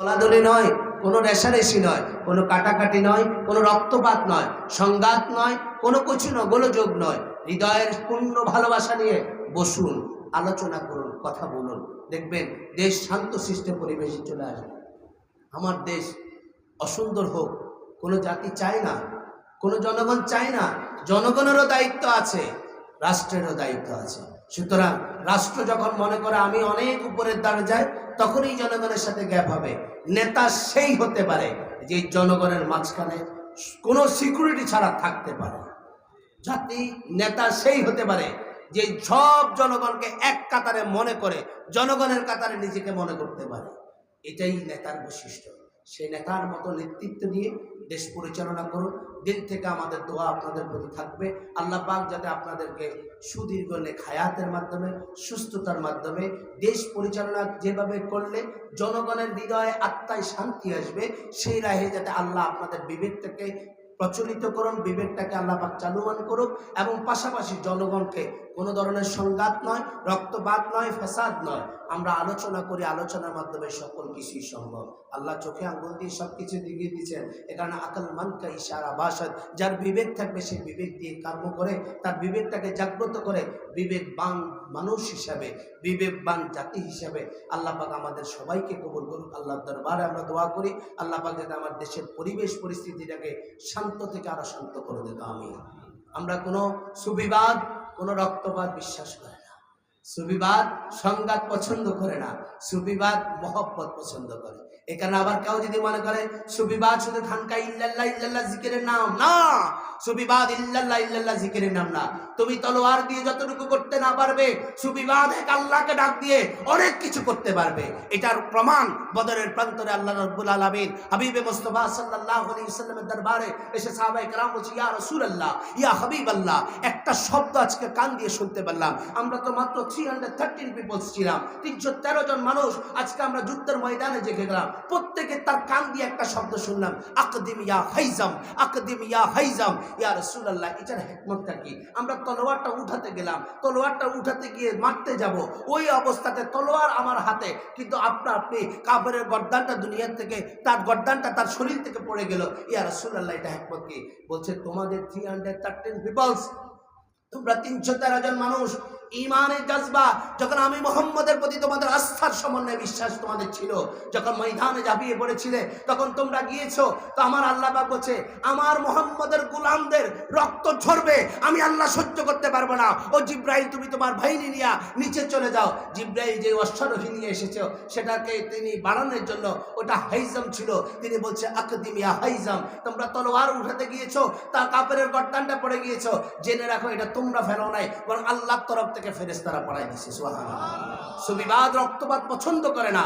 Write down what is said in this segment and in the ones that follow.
দলাদলি নয়, কোনো রেশারেশি নয়, কোনো কাটাকাটি নয়, কোনো রক্তপাত নয়, সংঘাত নয়, কোনো কিছু নয়, গোলযোগ নয়। হৃদয়ের পূর্ণ ভালোবাসা নিয়ে বসুন, আলোচনা করুন, কথা বলুন। দেখবেন দেশ শান্ত সৃষ্ট পরিবেশে চলে আসবে। আমার দেশ অসুন্দর হোক, কোনো জাতি চায় না, কোনো জনগণ চায় না, জনগণেরও দায়িত্ব আছে, রাষ্ট্রেরও দায়িত্ব আছে। সুতরাং রাষ্ট্র যখন মনে করে আমি অনেক উপরের দ্বারে যাই তখনই জনগণের সাথে গ্যাপ হবে। নেতা সেই হতে পারে যে জনগণের মাঝখানে কোনো সিকিউরিটি ছাড়া থাকতে পারে। জাতি, নেতা সেই হতে পারে যে সব জনগণকে এক কাতারে মনে করে, জনগণের কাতারে নিজেকে মনে করতে পারে। এটাই নেতার বৈশিষ্ট্য। সেই নেতার মতো নেতৃত্ব নিয়ে দেশ পরিচালনা করুন। দিন থেকে আমাদের দোয়া আপনাদের প্রতি থাকবে। আল্লাহ পাক যাতে আপনাদেরকে সুদীর্ঘ খায়াতের মাধ্যমে, সুস্থতার মাধ্যমে, দেশ পরিচালনা যেভাবে করলে জনগণের হৃদয়ে আত্মায় শান্তি আসবে, সেই রাহে যাতে আল্লাহ আপনাদের বিবেকটাকে প্রচলিত করুন বিবেকটাকে আল্লাহ পাক চালুমান করুক এবং পাশাপাশি জনগণকে কোনো ধরনের সংঘাত নয়, রক্তপাত নয় ফ্যাসাদ নয়। আমরা আলোচনা করি, আলোচনার মাধ্যমে সকল কিছুই সম্ভব। আল্লাহ চোখে আঙ্গুল দিয়ে সব কিছু দিকে দিচ্ছেন এখানে আকল মানকা ইশারা বাসাদ। যার বিবেক থাকবে সেই বিবেক দিয়ে কর্ম করে, তার বিবেকটাকে জাগ্রত করে বিবেকবান মানুষ হিসাবে বিবেক বিবেকবান জাতি হিসাবে আল্লাহ পাক আমাদের সবাইকে কবুল করুক। আল্লাহ দরবারে আমরা দোয়া করি। আল্লাহ পাক যাতে আমার দেশের পরিবেশ, পরিস্থিতিটাকে শান্ত থেকে আরও শান্ত করে দিত আমি। আমরা কোনো সুবিবাদ, কোনো রক্তপাত বিশ্বাস করে না। সুবিবাদ সংঘাত পছন্দ করে না, সুবিবাদ মহব্বত পছন্দ করে। এখানে আবার কেউ যদি মনে করে, সুবিবাদ শুধু খানকা ইল্লাল্লাহ ইল্লাল্লাহ জিকিরের নাম। না! সুবিবাদ ইল্লাল্লাহ ইল্লাল্লাহ জিকিরের নাম না। তুমি তলোয়ার দিয়ে যতটুকু করতে না পারবে, সুবিবাদ এক আল্লাহকে ডাক দিয়ে অনেক কিছু করতে পারবে। এটার প্রমাণ বদরের প্রান্তরে আল্লাহ রব্বুল আলামিন হাবিবে মুস্তফা সাল্লাল্লাহু আলাইহি ওয়াসাল্লামের দরবারে এসে সাহাবায়ে কেরাম বলছে, ইয়া রাসূলুল্লাহ, ইয়া হাবিবাল্লাহ, একটা শব্দ আজকে কান দিয়ে শুনতে পারলাম। আমরা তো মাত্র থ্রি হান্ড্রেড থার্টিন পিপলস ছিলাম। তিনশো তেরো জন মানুষ আজকে আমরা যুদ্ধের ময়দানে জেগে গেলাম। প্রত্যেকে তার কান দিয়ে একটা শব্দ শুনলাম, আকদিম ইয়া হাইজাম আকদিম ইয়া হাইজাম ইয়া রসুল্লাহ এটার হেকমতটা কি? আমরা তলোয়ারটা উঠাতে গেলাম, তলোয়ারটা উঠাতে গিয়ে মারতে যাব, ওই অবস্থাতে তলোয়ার আমার হাতে, কিন্তু আপনা আপনি কাপড়ের গর্দানটা দুনিয়ার থেকে, তার গর্দানটা তার শরীর থেকে পড়ে গেল। ইয়া রসুল্লাহ এটা হেকমত কি? বলছে, তোমাদের থ্রি হান্ড্রেড থার্টিন পিপলস তোমরা তিনশো তেরো জন মানুষ ইমানের জজবা যখন আমি মোহাম্মদের প্রতি তোমাদের আস্থার সমন্বয়ে বিশ্বাস তোমাদের ছিল, যখন ময়দানে ঝাঁপিয়ে পড়েছিলে, তখন তোমরা গিয়েছো, তো আমার আল্লাহ পাক বলছে, আমার মোহাম্মদের গুলামদের রক্ত ঝরবে, আমি আল্লাহ সহ্য করতে পারব না। ও জিব্রাইল, তুমি তোমার বাহিনী নিয়ে নিচে চলে যাও। জিব্রাইল যে অশ্বারোহী নিয়ে এসেছে, সেটাকে তিনি বাড়ানোর জন্য ওটা হাইজাম ছিল। তিনি বলছে আকদিমিয়া হাইজাম, তোমরা তলোয়ার উঠাতে গিয়েছো তার কাপড়ের গর্দানটা পড়ে গিয়েছো। জেনে রাখো, এটা তোমরা ফেলো নাই, বরং আল্লাহর তরফ থেকে ফেরেস্তারা পড়াই দিছে সুবিবাদ রক্তপাত পছন্দ করে না।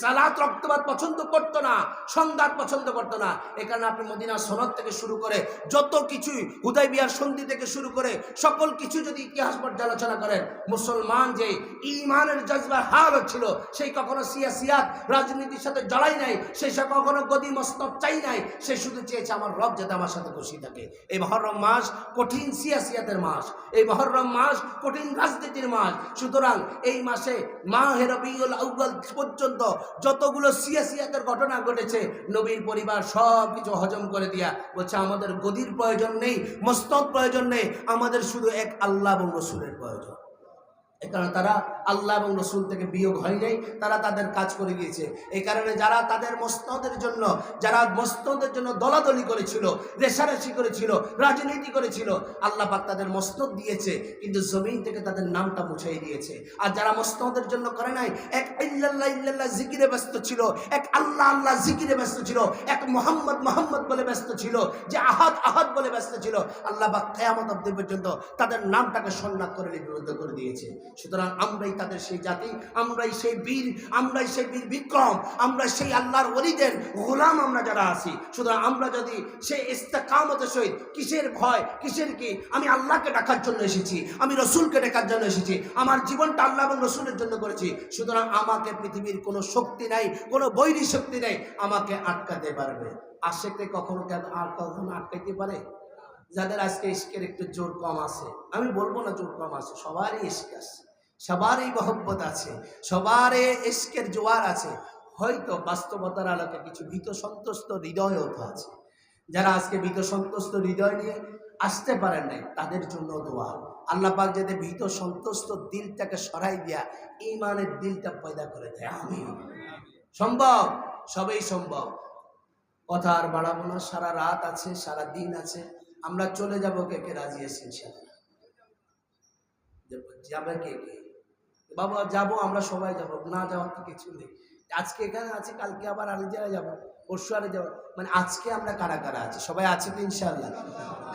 সালাত, রক্তপাত পছন্দ করতো না সংঘাত পছন্দ করতো না এখানে আপনি মদিনা সনদ থেকে শুরু করে যত কিছুই হুদাই বিহার সন্ধি থেকে শুরু করে সকল কিছু যদি ইতিহাস পর্যালোচনা করেন, মুসলমান যে ইমানের জজবার হাল হচ্ছিল, সেই কখনো সিয়াসিয়াত রাজনীতির সাথে জড়াই নাই সেই সে কখনো গদি মস্তব চাই নাই, সে শুধু চেয়েছে আমার রব যাতে আমার সাথে খুশি থাকে। এই মহরম মাস কঠিন সিয়াসিয়াতের মাস, এই মহরম মাস কঠিন রাজনীতির মাস, সুতরাং এই মাসে মাহের রবিউল আউ্বাল পর্যন্ত যতগুলো সিয়াসিয়াতের ঘটনা ঘটেছে, নবীর পরিবার সব কিছু হজম করে দিয়া বলছে, আমাদের গদির প্রয়োজন নেই, মস্তক প্রয়োজন নেই, আমাদের শুধু এক আল্লাহ এবং রসুলের প্রয়োজন। কারণে তারা আল্লাহ এবং রসুল থেকে বিয়োগ হয় নাই, তারা তাদের কাজ করে গিয়েছে। এই কারণে যারা তাদের মস্তদের জন্য, যারা মস্তদের জন্য দলাদলি করেছিল, রেশারেশি করেছিল, রাজনীতি করেছিল, আল্লাহ পাক তাদের মস্তদ দিয়েছে, কিন্তু জমিন থেকে তাদের নামটা মুছাই দিয়েছে। আর যারা মস্তদের জন্য করে নাই, এক ইল্লাল্লাহ ইল্লাল্লাহ জিকিরে ব্যস্ত ছিল, এক আল্লাহ আল্লাহ জিকিরে ব্যস্ত ছিল, এক মোহাম্মদ মোহাম্মদ বলে ব্যস্ত ছিল, যে আহাদ আহাদ বলে ব্যস্ত ছিল, আল্লাহ পাক কেয়ামত অব্দি পর্যন্ত তাদের নামটাকে সন্ন্যাস করে লিপিবদ্ধ করে দিয়েছে। সুতরাং আমরাই তাদের সেই জাতি, আমরাই সেই বীর, আমরাই সেই বীর বিক্রম আমরা সেই আল্লাহর অলিদের গোলাম আমরা যারা আছি। সুতরাং আমরা যদি সেই ইস্তেকামতের সহিত কিসের ভয়, কিসের কি? আমি আল্লাহকে ডাকার জন্য এসেছি, আমি রসুলকে ডাকার জন্য এসেছি, আমার জীবনটা আল্লাহ এবং রসুলের জন্য করেছি। সুতরাং আমাকে পৃথিবীর কোনো শক্তি নাই, কোনো বৈরী শক্তি নেই, আমাকে আটকাতে পারবে। আর আশেকে কখনো কেন আর কখনো আটকাইতে পারে? যাদের আজকে ইস্কের একটু জোর কম আছে, আমি বলব না জোর কম আছে, সবারই ইস্ক আছে, সবারই মহব্বত আছে সবারই ইস্কের জোয়ার আছে। হয়তো বাস্তবতার আলোকে কিছু ভীত সন্তুষ্ট হৃদয়ও তো আছে। যারা আজকে ভীত সন্তুষ্ট হৃদয় নিয়ে আসতে পারেন নাই, তাদের জন্য দোয়া। আল্লাহ পাক যাতে ভীত সন্তুষ্ট দিলটাকে সরাই দিয়া ইমানের দিলটা পয়দা করে দেয়। আমি সম্ভব? সবই সম্ভব। কথা আর বাড়াবো না, সারা রাত আছে, সারা দিন আছে। আমরা চলে যাব কে কে রাজি আছি যাবে কে কে? বাবা যাব আমরা সবাই যাব, না যাওয়ার তো কিছু নেই। আজকে এখানে আছি, কালকে আবার আরেক জায়গায় যাব, পরশু আরে যাব। মানে আজকে আমরা কারা কারা আছি? সবাই আছে তো ইনশাআল্লাহ।